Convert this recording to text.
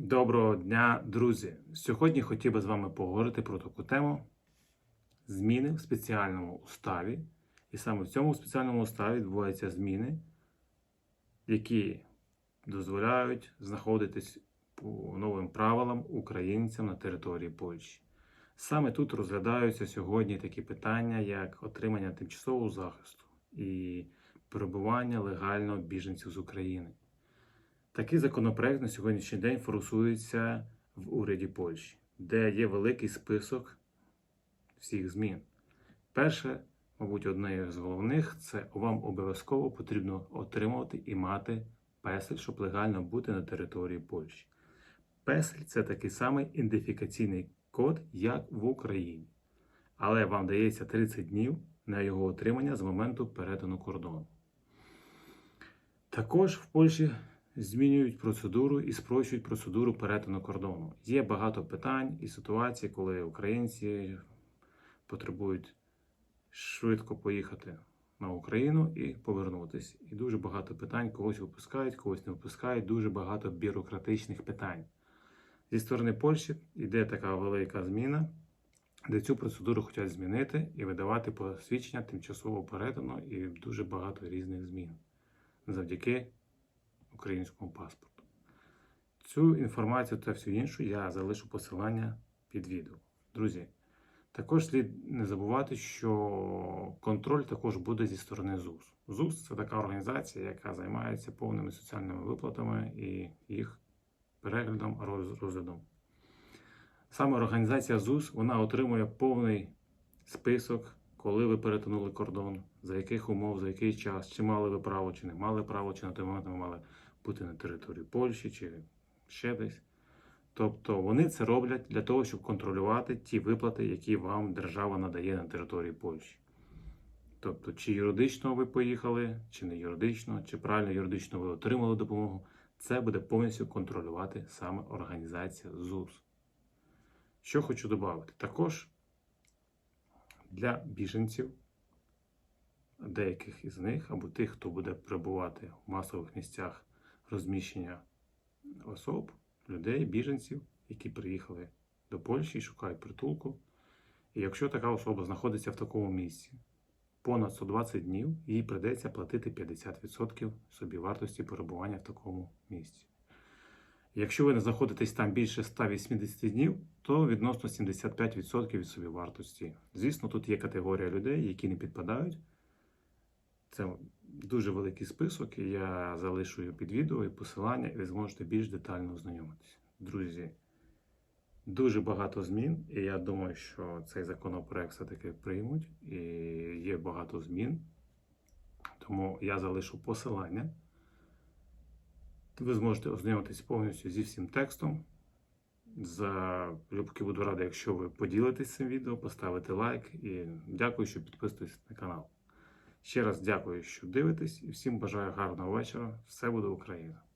Доброго дня, друзі! Сьогодні хотів би з вами поговорити про таку тему зміни в спеціальному уставі. І саме в цьому спеціальному уставі відбуваються зміни, які дозволяють знаходитись по новим правилам українцям на території Польщі. Саме тут розглядаються сьогодні такі питання, як отримання тимчасового захисту і перебування легально біженців з України. Такий законопроект на сьогоднішній день форсується в уряді Польщі, де є великий список всіх змін. Перше, мабуть, одне з головних це вам обов'язково потрібно отримувати і мати песель, щоб легально бути на території Польщі. Песель це такий самий ідентифікаційний код, як в Україні. Але вам дається 30 днів на його отримання з моменту перетину кордону. Також в Польщі змінюють процедуру і спрощують процедуру перетину кордону. Є багато питань і ситуацій, коли українці потребують швидко поїхати на Україну і повернутися. І дуже багато питань, когось випускають, когось не випускають, дуже багато бюрократичних питань. Зі сторони Польщі йде така велика зміна, де цю процедуру хочуть змінити і видавати посвідчення тимчасового перетину і дуже багато різних змін завдяки українському паспорту. Цю інформацію та всю іншу я залишу посилання під відео. Друзі, також слід не забувати, що контроль також буде зі сторони ЗУС. ЗУС це така організація, яка займається повними соціальними виплатами і їх переглядом, розглядом. Саме організація ЗУС вона отримує повний список, коли ви перетнули кордон, за яких умов, за який час, чи мали ви право, чи не мали право, чи на той момент ви мали бути на території Польщі, чи ще десь. Тобто вони це роблять для того, щоб контролювати ті виплати, які вам держава надає на території Польщі. Тобто, чи юридично ви поїхали, чи не юридично, чи правильно юридично ви отримали допомогу, це буде повністю контролювати саме організація ЗУС. Що хочу додати? Також для біженців, деяких із них, або тих, хто буде перебувати в масових місцях розміщення особ, людей, біженців, які приїхали до Польщі і шукають притулку. І якщо така особа знаходиться в такому місці понад 120 днів, їй придеться платити 50% собівартості перебування в такому місці. Якщо ви не знаходитесь там більше 180 днів, то відносно 75% від собівартості. Звісно, тут є категорія людей, які не підпадають. Це дуже великий список, я залишу його під відео і посилання, і ви зможете більш детально ознайомитися. Друзі, дуже багато змін, і я думаю, що цей законопроект все-таки приймуть, і є багато змін. Тому я залишу посилання. Ви зможете ознайомитися повністю зі всім текстом. Залюбки буду радий, якщо ви поділитесь цим відео, поставите лайк і дякую, що підписуєтесь на канал. Ще раз дякую, що дивитесь, і всім бажаю гарного вечора. Все буде Україна!